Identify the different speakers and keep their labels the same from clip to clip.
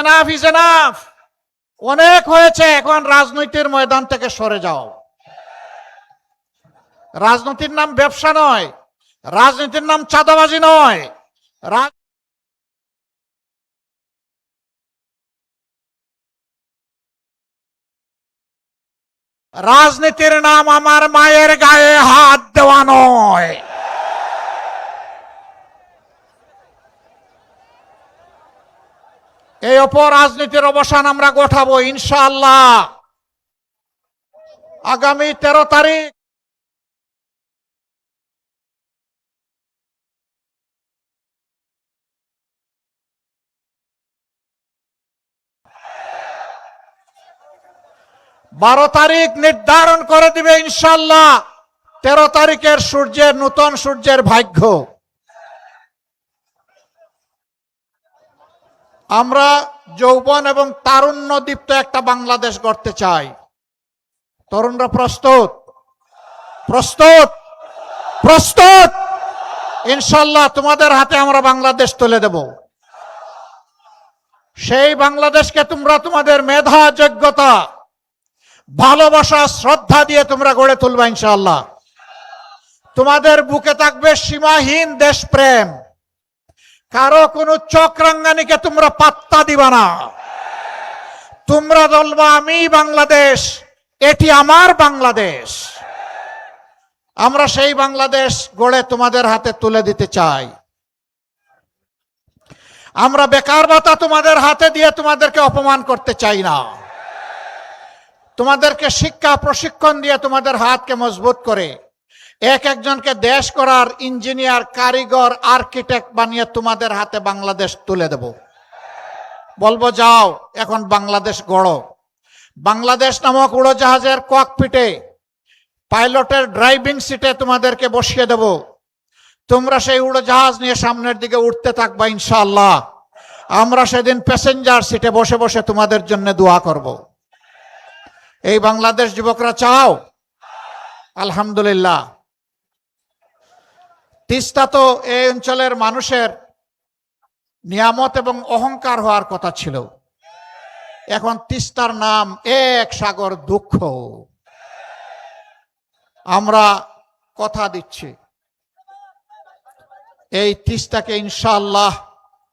Speaker 1: Enough is enough অনেক হয়েছে, এখন রাজনীতির ময়দান থেকে সরে যাও। রাজনীতির নাম ব্যবসা নয়, রাজনীতির নাম চাঁদাবাজি নয়। রাজনীতির নাম আমার মায়ের গায়ে হাত দেওয়া নয়। এই অপর রাজনীতির অবসান আমরা গোঠাবো, ইনশাআল্লাহ। আগামী তেরো তারিখ বারো তারিখ নির্ধারণ করে দিবে ইনশাল্লাহ তেরো তারিখের সূর্যের, নূতন সূর্যের ভাগ্য। আমরা যৌবন এবং তারুণ্য দীপ্ত একটা বাংলাদেশ গড়তে চাই। তরুণরা প্রস্তুত? প্রস্তুত? প্রস্তুত! ইনশাল্লাহ তোমাদের হাতে আমরা বাংলাদেশ তুলে দেব। সেই বাংলাদেশকে তোমরা তোমাদের মেধা যোগ্যতা ভালোবাসা, শ্রদ্ধা দিয়ে তোমরা গড়ে তুলবা ইনশাল্লাহ। তোমাদের বুকে থাকবে সীমাহীন দেশপ্রেম। কারও কোনো চক্রাঙ্গানিকে তোমরা পাত্তা দিবা না। তোমরা বলবা, আমি বাংলাদেশ, এটি আমার বাংলাদেশ। আমরা সেই বাংলাদেশ গড়ে তোমাদের হাতে তুলে দিতে চাই। আমরা বেকার ভাতা তোমাদের হাতে দিয়ে তোমাদেরকে অপমান করতে চাই না। তোমাদেরকে শিক্ষা প্রশিক্ষণ দিয়ে তোমাদের হাতকে মজবুত করে এক একজনকে দেশ করার ইঞ্জিনিয়ার, কারিগর, আর্কিটেক্ট বানিয়ে তোমাদের হাতে বাংলাদেশ তুলে দেব। বলব, যাও, এখন বাংলাদেশ গড়ো। বাংলাদেশ নামক উড়োজাহাজের ককপিটে, পাইলটের ড্রাইভিং সিটে তোমাদেরকে বসিয়ে দেব। তোমরা সেই উড়োজাহাজ নিয়ে সামনের দিকে উঠতে থাকবা ইনশাল্লাহ আমরা সেদিন প্যাসেঞ্জার সিটে বসে বসে তোমাদের জন্য দোয়া করব। এই বাংলাদেশ যুবকরা চাও? আলহামদুলিল্লাহ। তিস্তা তো এই অঞ্চলের মানুষের নিয়ামত এবং অহংকার হওয়ার কথা ছিল। এখন তিস্তার নাম এক সাগর দুঃখ। আমরা কথা দিচ্ছি। এই তিস্তাকে ইনশাল্লাহ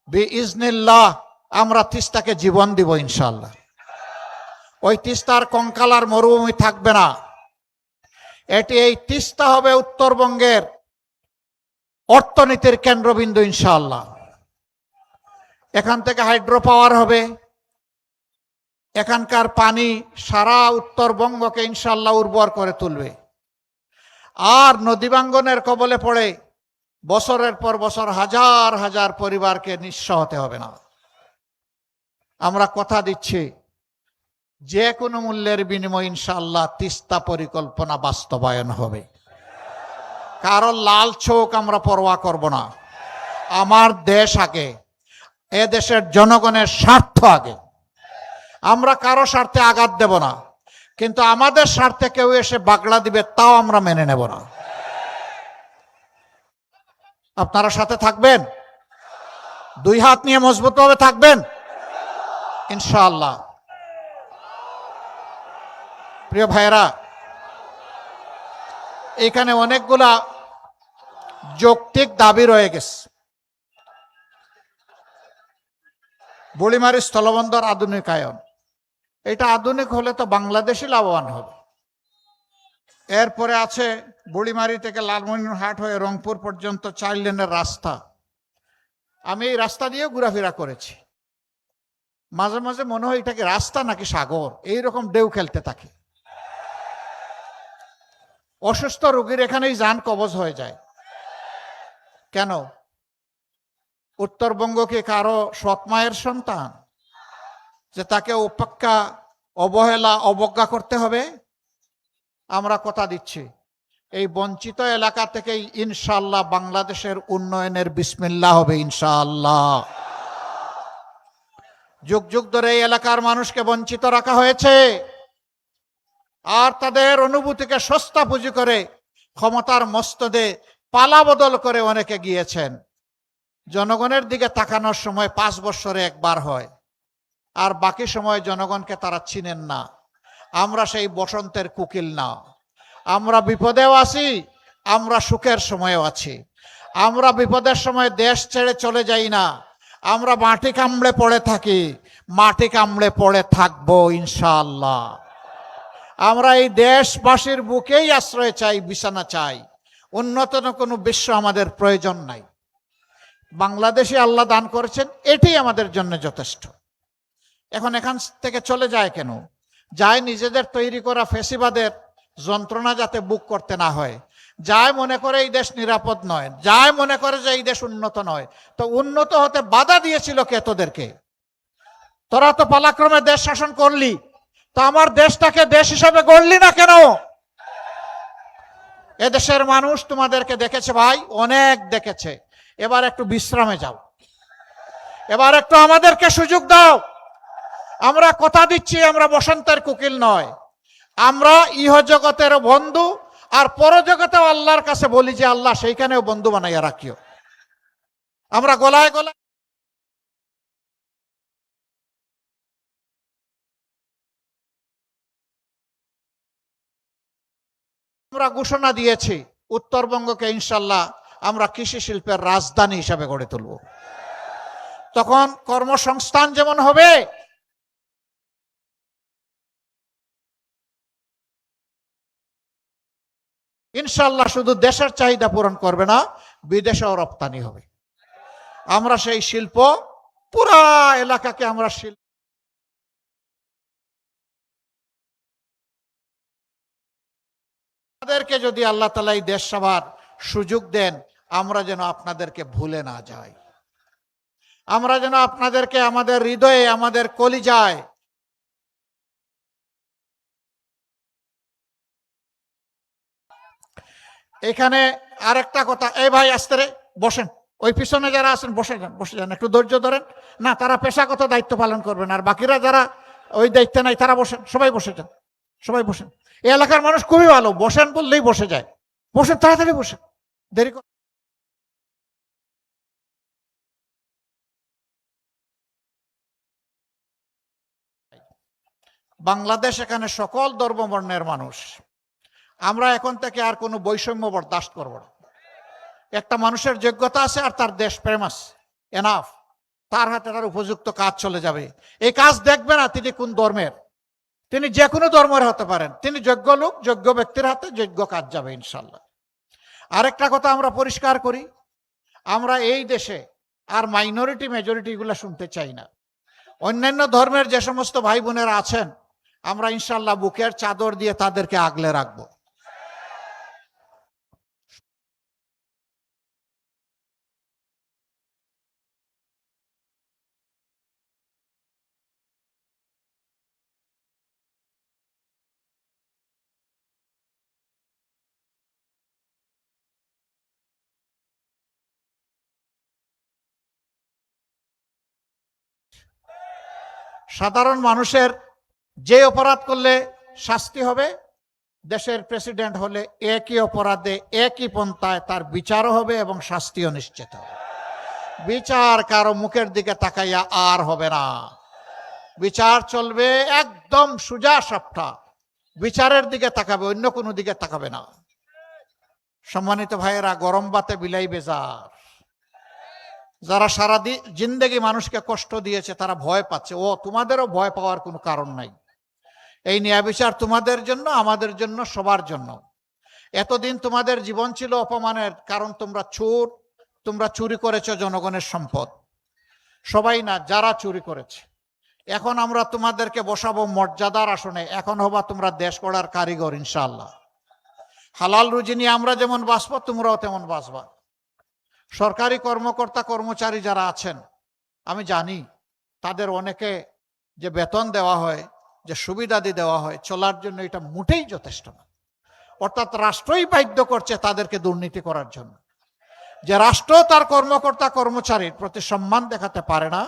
Speaker 1: বি ইজনিল্লাহ আমরা তিস্তাকে জীবন দিব ইনশাল্লাহ ওই তিস্তার কঙ্কালার মরুভূমি থাকবে না। এটি এই তিস্তা হবে উত্তরবঙ্গের অর্থনীতির কেন্দ্রবিন্দু ইনশাআল্লাহ। এখান থেকে হাইড্রো পাওয়ার হবে। এখানকার পানি সারা উত্তরবঙ্গকে ইনশাল্লাহ উর্বর করে তুলবে। আর নদীবাঙ্গনের কবলে পড়ে বছরের পর বছর হাজার হাজার পরিবারকে নিঃস্ব হতে হবে না। আমরা কথা দিচ্ছি, যে কোনো মূল্যের বিনিময় ইনশাল্লাহ তিস্তা পরিকল্পনা বাস্তবায়ন হবে। কারও লাল চোখ আমরা পরোয়া করব না। আমার দেশ আগে, এ দেশের জনগণের স্বার্থ আগে। আমরা কারও স্বার্থে আঘাত দেব না, কিন্তু আমাদের স্বার্থে কেউ এসে বাগড়া দিবে তাও আমরা মেনে নেব না। আপনারা সাথে থাকবেন? দুই হাত নিয়ে মজবুতভাবে থাকবেন? ইনশাআল্লাহ। প্রিয় ভাইয়েরা, এখানে অনেকগুলা যৌক্তিক দাবি রয়ে গেছে। বুড়িমারি স্থলবন্দর আধুনিকায়ন। এটা আধুনিক হলে তো বাংলাদেশই লাভবান হবে। এরপরে আছে বুড়িমারি থেকে লালমনিরহাট হয়ে রংপুর পর্যন্ত চার লেনের রাস্তা। আমি এই রাস্তা দিয়ে ঘোরাফেরা করেছি। মাঝে মাঝে মনে হয় এটাকে রাস্তা নাকি সাগর? এইরকম ডেউ খেলতে থাকে। অসুস্থ রোগীর এখানেই যান কবজ হয়ে যায়। কেন? উত্তরবঙ্গ কি কারও সৎ মায়ের সন্তান? যে তাকে উপেক্ষা, অবহেলা, অবজ্ঞা করতে হবে? আমরা কথা দিচ্ছি। এই বঞ্চিত এলাকা থেকেই ইনশাল্লাহ বাংলাদেশের উন্নয়নের বিসমিল্লা হবে ইনশাআল্লাহ। যুগ যুগ ধরে এই এলাকার মানুষকে বঞ্চিত রাখা হয়েছে। আর তাদের অনুভূতিকে সস্তা পুঁজি করে ক্ষমতার মস্তদে পালা বদল করে অনেকে গিয়েছেন। জনগণের দিকে তাকানোর সময় পাঁচ বছরে একবার হয়, আর বাকি সময় জনগণকে তারা চিনেন না। আমরা সেই বসন্তের কুকিল না। আমরা বিপদেও আছি, আমরা সুখের সময়ও আছি। আমরা বিপদের সময় দেশ ছেড়ে চলে যাই না। আমরা মাটি কামড়ে পড়ে থাকি, মাটি কামড়ে পড়ে থাকব ইনশাল্লাহ আমরা এই দেশবাসীর বুকেই আশ্রয় চাই, বিছানা চাই। উন্নত কোনো বিশ্ব আমাদের প্রয়োজন নাই। বাংলাদেশে আল্লাহ দান করেছেন, এটি আমাদের জন্য যথেষ্ট। এখন এখান থেকে চলে যায় কেন? যায় নিজেদের তৈরি করা ফেসিবাদের যন্ত্রণা যাতে বুক করতে না হয়। যায় মনে করে এই দেশ নিরাপদ নয়, যায় মনে করে যে এই দেশ উন্নত নয়। তো উন্নত হতে বাধা দিয়েছিল কে তোদেরকে? তোরা তো পালাক্রমে দেশ শাসন করলি, তো আমার দেশটাকে দেশ হিসাবে গড়লি না কেন? এদেশের মানুষ তোমাদেরকে দেখেছে ভাই, অনেক দেখেছে। এবার একটু বিশ্রামে যাও। এবার একটু আমাদেরকে সুযোগ দাও। আমরা কথা দিচ্ছি, আমরা বসন্তের কুকিল নয়। আমরা ইহ জগতের বন্ধু, আর পরজগতেও আল্লাহর কাছে বলি যে, আল্লাহ সেইখানেও বন্ধু বানাইয়া রাখিও। আমরা গলায় গলায় আমরা ঘোষণা দিয়েছি, উত্তরবঙ্গকে ইনশাল্লাহ আমরা কৃষি শিল্পের রাজধানী হিসাবে গড়ে তুলব। তখন কর্মসংস্থান যেমন হবে, ইনশাল্লাহ শুধু দেশের চাহিদা পূরণ করবে না, বিদেশেও রপ্তানি হবে। আমরা সেই শিল্প পুরা এলাকাকে আমরা শিল্প আমাদেরকে যদি আল্লাহ তালা এই দেশ সভার সুযোগ দেন, আমরা যেন আপনাদেরকে ভুলে না যাই। আমরা যেন আপনাদেরকে আমাদের হৃদয়ে, আমাদের কলিজায় এখানে আরেকটা কথা, এই ভাই আসতে রে, বসেন। ওই পিছনে যারা আছেন, বসে যান বসে যান, একটু ধৈর্য ধরেন। না, তারা পেশাগত দায়িত্ব পালন করবেন, আর বাকিরা যারা ওই দায়িত্বে নাই, তারা বসেন, সবাই বসে যান। সবাই বসেন। এই এলাকার মানুষ খুবই ভালো, বসেন বললেই বসে যায়। বসেন, তাড়াতাড়ি বসেন। দেরি কর বাংলাদেশ এখানে সকল ধর্মবর্ণের মানুষ। আমরা এখন থেকে আর কোনো বৈষম্য বরদাস্ত করব না। একটা মানুষের যোগ্যতা আছে আর তার দেশ প্রেম আছে। এনাফ তার হাতে তার উপযুক্ত কাজ চলে যাবে। এই কাজ দেখবে না তিনি কোন ধর্মের। তিনি যে কোনো ধর্মের হতে পারেন। তিনি যোগ্য লোক, যোগ্য ব্যক্তির হাতে যোগ্য কাজ যাবে ইনশাল্লাহ আরেকটা কথা আমরা পরিষ্কার করি, আমরা এই দেশে আর মাইনরিটি মেজরিটি এগুলো শুনতে চাই না। অন্যান্য ধর্মের যে সমস্ত ভাই বোনেরা আছেন, আমরা ইনশাল্লাহ বুকের চাদর দিয়ে তাদেরকে আগলে রাখব। সাধারণ মানুষের যে অপরাধ করলে শাস্তি হবে, দেশের প্রেসিডেন্ট হলে একই অপরাধে একই পন্থায় তার বিচারও হবে এবং শাস্তিও নিশ্চিত হবে। বিচার কারও মুখের দিকে তাকাইয়া আর হবে না। বিচার চলবে একদম সুজা সাপটা। বিচারের দিকে তাকাবে, অন্য কোনো দিকে তাকাবে না। সম্মানিত ভাইয়েরা, গরম বাতে বিলাই বেজার। যারা সারা জিন্দেগি মানুষকে কষ্ট দিয়েছে, তারা ভয় পাচ্ছে। ও, তোমাদেরও ভয় পাওয়ার কোনো কারণ নাই। এই ন্যায় বিচার তোমাদের জন্য, আমাদের জন্য, সবার জন্য। এতদিন তোমাদের জীবন ছিল অপমানের, কারণ তোমরা চোর, তোমরা চুরি করেছ জনগণের সম্পদ। সবাই না, যারা চুরি করেছে। এখন আমরা তোমাদেরকে বসাবো মর্যাদার আসনে। এখন হবা তোমরা দেশ গড়ার কারিগর ইনশাল্লাহ হালাল রুজি নিয়ে আমরা যেমন বাঁচবো, তোমরাও তেমন বাঁচবা। সরকারি কর্মকর্তা কর্মচারী যারা আছেন, আমি জানি তাদের অনেকে যে বেতন দেওয়া হয়, যে সুবিধাদি দেওয়া হয়, চলার জন্য এটা মোটেই যথেষ্ট না। অর্থাৎ রাষ্ট্রই বাধ্য করছে তাদেরকে দুর্নীতি করার জন্য। যে রাষ্ট্র তার কর্মকর্তা কর্মচারীর প্রতি সম্মান দেখাতে পারে না,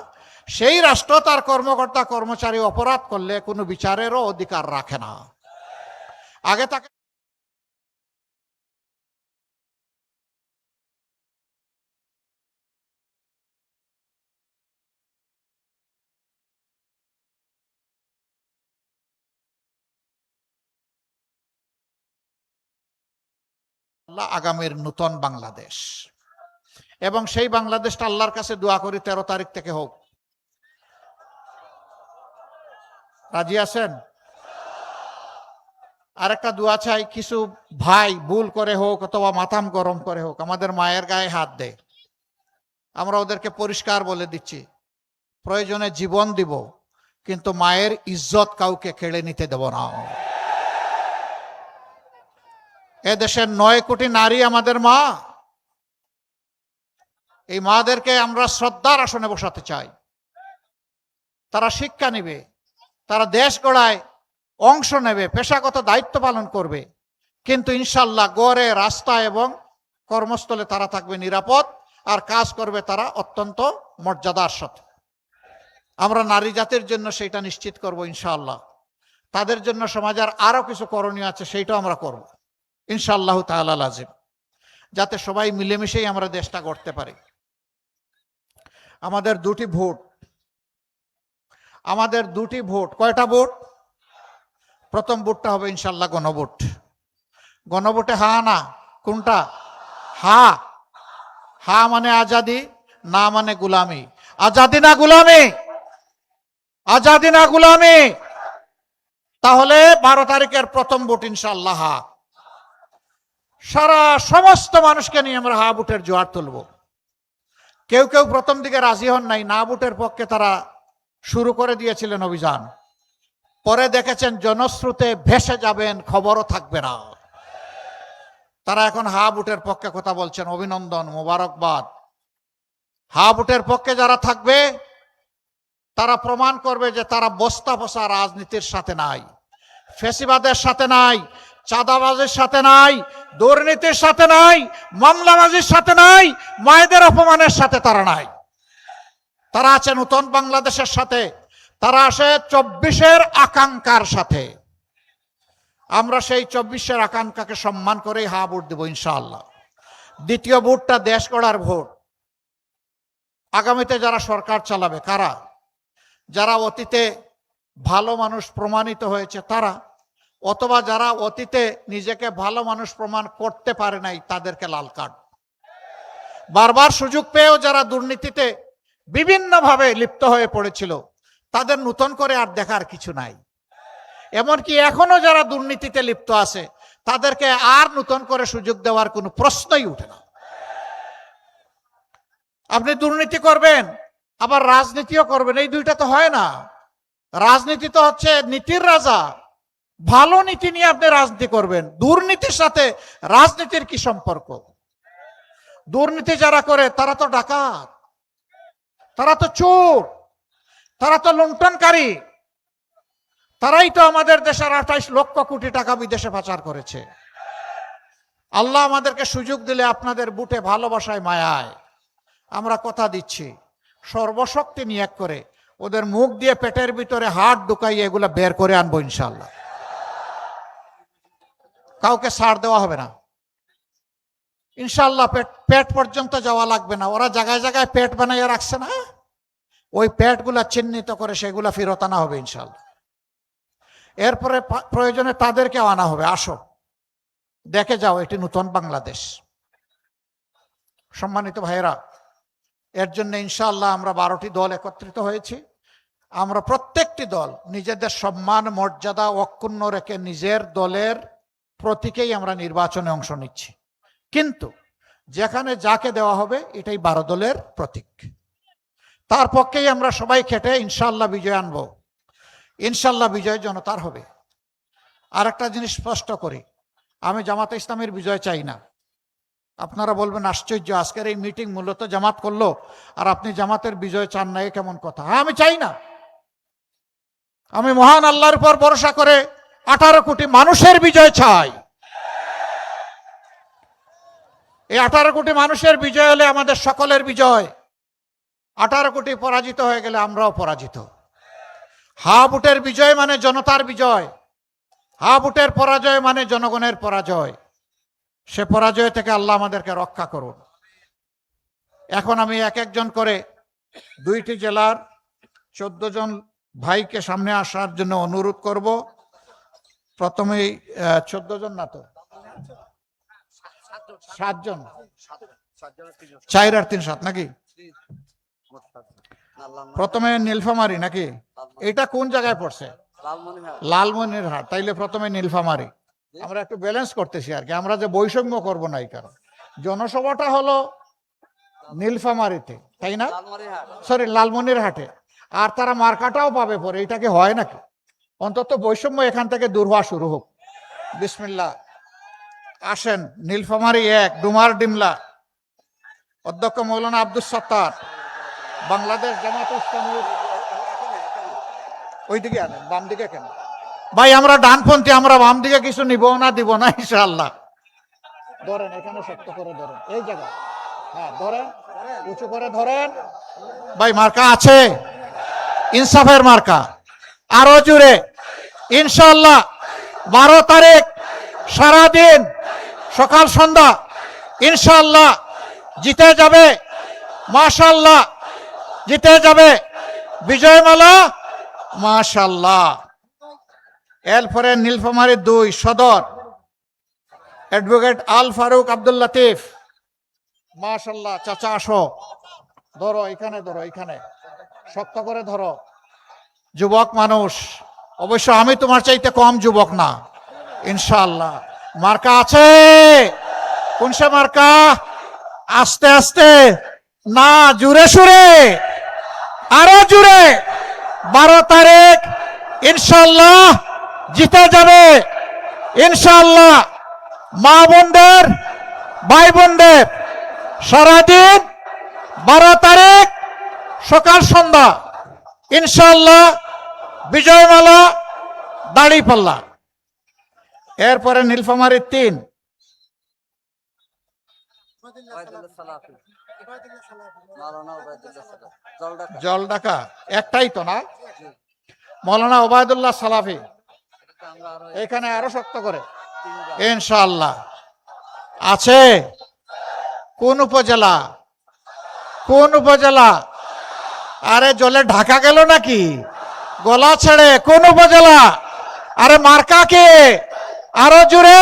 Speaker 1: সেই রাষ্ট্র তার কর্মকর্তা কর্মচারী অপরাধ করলে কোনো বিচারেরও অধিকার রাখে না। আগে তাকে ইনশাআল্লাহ আগামীর নূতন বাংলাদেশ। এবং সেই বাংলাদেশটা আল্লাহর কাছে দোয়া করি, তেরো তারিখ থেকে হোক। রাজি আছেন? আরেকটা দোয়া চাই, কিছু ভাই ভুল করে হোক অথবা মাথাম গরম করে হোক, আমাদের মায়ের গায়ে হাত দেয় আমরা ওদেরকে পরিষ্কার বলে দিচ্ছি, প্রয়োজনে জীবন দিব, কিন্তু মায়ের ইজ্জত কাউকে কেড়ে নিতে দেব না। এ দেশের নয় কোটি নারী আমাদের মা। এই মাদেরকে আমরা শ্রদ্ধার আসনে বসাতে চাই। তারা শিক্ষা নেবে, তারা দেশ গড়ায় অংশ নেবে, পেশাগত দায়িত্ব পালন করবে। কিন্তু ইনশাল্লাহ গড়ে, রাস্তা এবং কর্মস্থলে তারা থাকবে নিরাপদ আর কাজ করবে তারা অত্যন্ত মর্যাদার সাথে। আমরা নারী জাতির জন্য সেটা নিশ্চিত করব ইনশাআল্লাহ তাদের জন্য সমাজের আরও কিছু করণীয় আছে, সেইটাও আমরা করব। ইনশাআল্লাহ তাআলা লাজিম। যাতে সবাই মিলেমিশেই আমরা দেশটা গড়তে পারি। আমাদের দুটি ভোট। আমাদের দুটি ভোট। কয়টা ভোট? প্রথম ভোটটা হবে ইনশাল্লাহ গণভোট। গণভোটে হা না? কোনটা? হা। হা মানে আজাদি, না মানে গুলামি। আজাদি না গুলামি? আজাদি না গুলামি? তাহলে বারো তারিখের প্রথম ভোট ইনশাল্লাহ হা সারা সমস্ত মানুষকে নিয়ে আমরা হা ভোটের জোয়ার তুলব। কেউ কেউ প্রথম দিকে রাজি হন নাই, না ভোটের পক্ষে তারা শুরু করে দিয়েছিলেন অভিযান। পরে দেখেছেন জনশ্রুতে ভেসে যাবেন, খবরও থাকবে না। তারা এখন হা বুটের পক্ষে কথা বলছেন, অভিনন্দন, মোবারকবাদ। হা বুটের পক্ষে যারা থাকবে, তারা প্রমাণ করবে যে তারা বস্তা বসা রাজনীতির সাথে নাই, ফেসিবাদের সাথে নাই চাঁদাবাজের সাথে নাই, দুর্নীতির সাথে নাই, মামলাবাজির সাথে নাই, মায়েদের অপমানের সাথে তারা নাই। তারা আছে নতুন বাংলাদেশের সাথে, তারা আসে চব্বিশের আকাঙ্ক্ষার সাথে। আমরা সেই চব্বিশের আকাঙ্ক্ষাকে সম্মান করেই হা ভোট দেবো ইনশাআল্লাহ। দ্বিতীয় ভোটটা দেশ গড়ার ভোট। আগামীতে যারা সরকার চালাবে, কারা? যারা অতীতে ভালো মানুষ প্রমাণিত হয়েছে, তারা অথবা যারা অতীতে নিজেকে ভালো মানুষ প্রমাণ করতে পারে নাই, তাদেরকে লাল কার্ড। বারবার সুযোগ পেয়েও যারা দুর্নীতিতে বিভিন্নভাবে লিপ্ত হয়ে পড়েছিল, তাদের নূতন করে আর দেখার কিছু নাই। এমনকি এখনও যারা দুর্নীতিতে লিপ্ত আছে, তাদেরকে আর নূতন করে সুযোগ দেওয়ার কোনো প্রশ্নই উঠে না। আপনি দুর্নীতি করবেন, আবার রাজনীতিও করবেন, এই দুইটা তো হয় না। রাজনীতি তো হচ্ছে নীতির রাজা। ভালো নীতি নিয়ে আপনি রাজনীতি করবেন। দুর্নীতির সাথে রাজনীতির কি সম্পর্ক? দুর্নীতি যারা করে, তারা তো ডাকাত, তারা তো চোর, তারা তো লুণ্ঠনকারী। তারাই তো আমাদের দেশের আঠাইশ লক্ষ কোটি টাকা বিদেশে পাচার করেছে। আল্লাহ আমাদেরকে সুযোগ দিলে আপনাদের বুটে ভালোবাসায় মায়ায়। আমরা কথা দিচ্ছি, সর্বশক্তি নিয়োগ করে, ওদের মুখ দিয়ে পেটের ভিতরে হাত ঢুকাইয়ে এগুলা বের করে আনব ইনশাল্লাহ কাউকে ছাড় দেওয়া হবে না। ইনশাল্লাহ পেট পেট পর্যন্ত যাওয়া লাগবে না। ওরা জায়গায় জায়গায় পেট বানাইয়ে রাখছে না। ওই পেটগুলা চিহ্নিত করে সেগুলা ফেরত আনা হবে ইনশাল্লাহ এরপরে প্রয়োজনে তাদেরকে আনা হবে। আসো। দেখে যাও এটি নতুন বাংলাদেশ। সম্মানিত ভাইয়েরা, এর জন্য ইনশাল্লাহ আমরা বারোটি দল একত্রিত হয়েছি। আমরা প্রত্যেকটি দল নিজেদের সম্মান, মর্যাদা অক্ষুণ্ণ রেখে নিজের দলের প্রতীকেই আমরা নির্বাচনে অংশ নিচ্ছি। কিন্তু যেখানে যাকে দেওয়া হবে, এটাই বারো দলের প্রতীক। তার পক্ষেই আমরা সবাই খেটে ইনশাল্লাহ বিজয় আনব। ইনশাল্লাহ বিজয় জনতার হবে। আর একটা জিনিস স্পষ্ট করি। আমি জামাতে ইসলামের বিজয় চাই না। আপনারা বলবেন, আশ্চর্য, আজকের এই মিটিং মূলত জামাত করল আর আপনি জামাতের বিজয় চান না, এ কেমন কথা? হ্যাঁ আমি চাই না। আমি মহান আল্লাহর উপর ভরসা করে আঠারো কোটি মানুষের বিজয় চাই। এই আঠারো কোটি মানুষের বিজয় হলে আমাদের সকলের বিজয়। আঠারো কোটি পরাজিত হয়ে গেলে আমরাও পরাজিত। হা বুটের বিজয় মানে জনতার বিজয়। হা বুটের পরাজয় মানে জনগণের পরাজয়। সে পরাজয় থেকে আল্লাহ আমাদেরকে রক্ষা করুন। এখন আমি এক একজন করে দুইটি জেলার চোদ্দ জন ভাইকে সামনে আসার জন্য অনুরোধ করব। প্রথমেই চোদ্দ জন না তো? সাতজন। চার আর তিন সাত নাকি? প্রথমে নীলফামারি নাকি? এটা কোন জায়গায় পড়ছে? লালমনিরহাট। তাইলে প্রথমে নীলফামারি। আমরা একটু ব্যালেন্স করতেছি আর কি। আমরা যে বৈষম্য করব না এই কারণ। জনসভাটা হলো নীলফামারিতে তাই না? সরি লালমনিরহাটে। আর তারা মার্কাটাও পাবে পরে। এটা কি হয় নাকি? অন্তত বৈষম্য এখান থেকে দূর হওয়া শুরু হোক। বিসমিল্লা আসেন, নীলফামারি এক, ডুমার ডিমলা। অধ্যক্ষ মৌলানা আব্দুল সত্তার। বাংলাদেশ জামাত ইসলামের ওইদিকে আনেন, বাম দিকে কেন? ভাই, আমরা ডানপন্থী, আমরা বাম দিকে কিছু নিব না, দিব না, ইনশাআল্লাহ। ধরেন, এখানে শক্ত করে ধরেন, এই জায়গা হ্যাঁ ধরেন, উঁচু করে ধরেন। ভাই, মার্কা আছে। ইনসাফের মার্কা। আরও জুড়ে ইনশাআল্লাহ বারো তারিখ সারাদিন সকাল সন্ধ্যা ইনশাআল্লাহ জিতে যাবে মাশাল্লাহ জিতে যাবে বিজয়মালা মাশাল্লাহ এরপরে নীলফামারী দুই, সদর। অ্যাডভোকেট আল ফারুক আব্দুল লতিফ। মাশাল্লাহ চাচা আসো। ধরো, এখানে ধরো, এখানে। শক্ত করে ধরো। যুবক মানুষ, অবশ্য আমি তোমার চাইতে কম যুবক না ইনশাল্লাহ মার্কা আছে? কোন সে মার্কা? আস্তে আস্তে। না, জুড়ে, সুরে। আরও জুড়ে। বারো তারিখ ইনশাল্লাহ জিতে যাবে। ইনশাল্লাহ মা বোনদের, ভাই বোনদের, সারাদিন বারো তারিখ সকাল সন্ধ্যা ইনশাল্লাহ বিজয়মালা, দাড়ি পাল্লা। এরপরে নীলফামারীর তিন। জল ডাকা একটাই তো না? মৌলানা ওবায়দুল্লাহ সালাফি। এখানে আরও শক্ত করে। ইনশাআল্লাহ। আছে কোন উপজেলা? কোন উপজেলা? আরে জলে ঢাকা গেল নাকি? গলা ছেড়ে, কোন উপজেলা? আরে মার্কা কে? আরও জুড়ে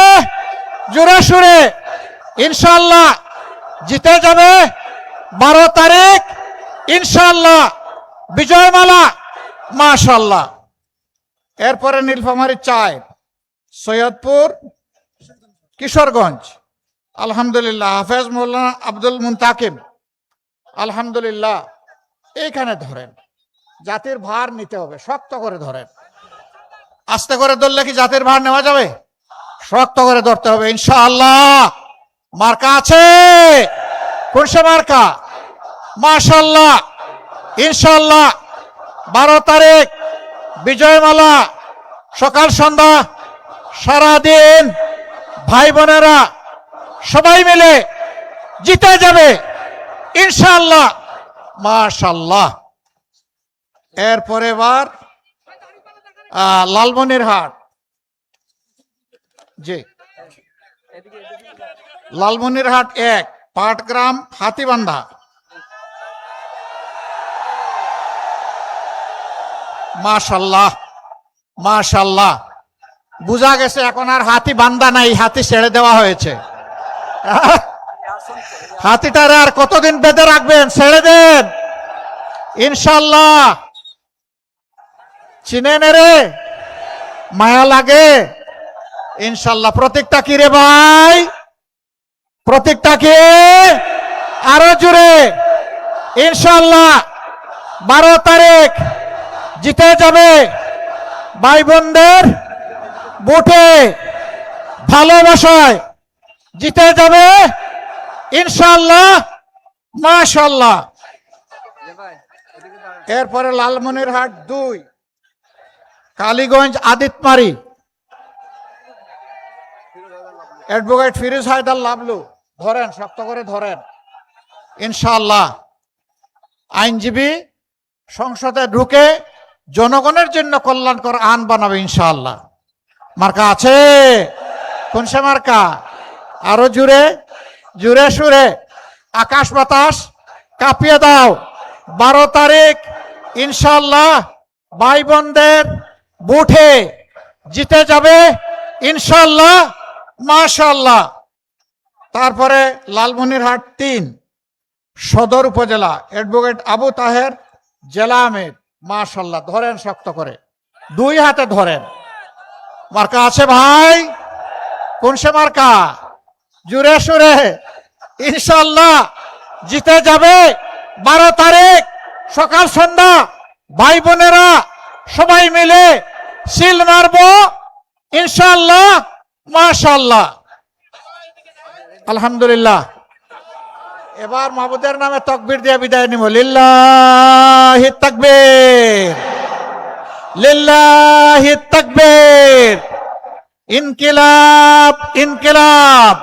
Speaker 1: জুড়ে সুরে। ইনশাল্লাহ জিতে যাবে বারো তারিখ। ইনশাল্লাহ বিজয়মালা। মাশাল্লাহ এরপরে নীলফামারি চায় সৈয়দপুর, কিশোরগঞ্জ। আলহামদুলিল্লাহ, হাফেজ মৌলানা আব্দুল মুন্তাকিম। আলহামদুলিল্লাহ, এইখানে ধরেন। জাতির ভার নিতে হবে, শক্ত করে ধরেন আস্তে করে ধরলে কি জাতির ভার নেওয়া যাবে? শক্ত করে ধরতে হবে, ইনশাআল্লাহ। মার্কা আছে? কোন সে মার্কা? মাশাল্লাহ ইনশাল্লাহ বারো তারিখ, বিজয়মালা। সকাল সন্ধ্যা, সারাদিন। ভাই বোনেরা, সবাই মিলে জিতে যাবে ইনশাল্লাহ মাশাল্লাহ এরপরে এবার আহ, লালমনিরহাট জি। লালমনিরহাট এক পাটগ্রাম হাতিবান্ধা। মাশাল্লাহ মাশাল্লাহ। বুঝা গেছে এখন আর হাতি বান্ধা নাই হাতি ছেড়ে দেওয়া হয়েছে। হাতিটারে আর কতদিন বেঁধে রাখবেন? ছেড়ে দেন। ইনশাল্লাহ। চিনেন রে। মায়া লাগে। ইনশাল্লাহ প্রতীকটা কি রে ভাই? প্রতীকটা কি? আরও জুড়ে ইনশাল্লাহ বারো তারিখ জিতে যাবে ভাই বোনদের বুটে ভালোবাসায় জিতে যাবে ইনশাল্লাহ মাশাল্লাহ। এরপরে লালমনিরহাট দুই। কালীগঞ্জ আদিতমারি। অ্যাডভোকেট ফিরোজ হায়দার লাভলু ধরেন, শক্ত করে ধরেন। ইনশাল্লাহ আইনজীবী সংসদে ঢুকে জনগণের জন্য কল্যাণকর আন বানাবে ইনশাআল্লাহ। মার্কা আছে? কোন সে মার্কা? আরও জুড়ে জুড়ে সুরে। আকাশ বাতাস, কাঁপিয়ে দাও। বারো তারিখ ইনশাল্লাহ ভাই বোনদের বুঠে জিতে যাবে ইনশাল্লাহ মাশাল্লাহ তারপরে লালমনিরহাট তিন, সদর উপজেলা, অ্যাডভোকেট আবু তাহের, জেলা আমির মাশাল্লাহ ধরেন শক্ত করে। দুই হাতে ধরেন। মার্কা আছে ভাই? কোন সে মার্কা? জুড়ে সুরে। ইনশাল্লাহ জিতে যাবে বারো তারিখ, সকাল সন্ধ্যা। ভাই বোনেরা সবাই মিলে সিল মারবো? ইনশাল্লাহ মাশাল্লাহ আলহামদুলিল্লাহ। এবার মাহবুদের নামে তকবির দিয়ে বিদায় নিব। লিল্লাহি তাকবীর। লিল্লাহি তাকবীর। ইনকিলাব ইনকিলাব।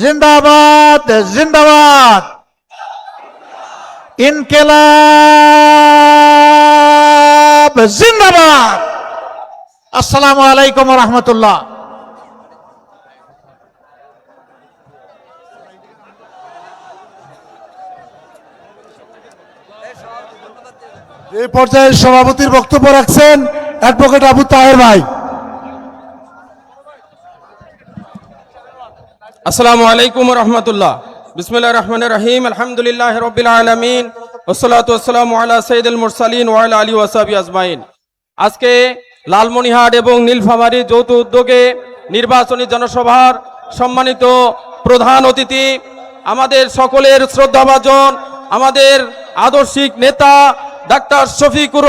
Speaker 1: জিন্দাবাদ জিন্দাবাদ। ইনকিলাব। জিন্দাবাদ আসসালামু আলাইকুম রহমতুল্লাহ।
Speaker 2: এই পর্যায়ে সভাপতির বক্তব্য রাখছেন অ্যাডভোকেট আবু তাহের ভাই।
Speaker 3: আসসালামু আলাইকুম রহমতুল্লাহ। বিসমুল্লাহ রহমান রহিম। আলহামদুলিল্লাহ রবিল আলমিন। ওসলাত ওসালাম আলা সঈদুল মুরসালিন ওয়াল আলী ওয়াসাবি আজমাইন। আজকে লালমনিহাট এবং নীলফামারী যৌথ উদ্যোগে নির্বাচনী জনসভার সম্মানিত প্রধান অতিথি, আমাদের সকলের শ্রদ্ধাভাজন, আমাদের আদর্শিক নেতা ডাক্তার শফিকুর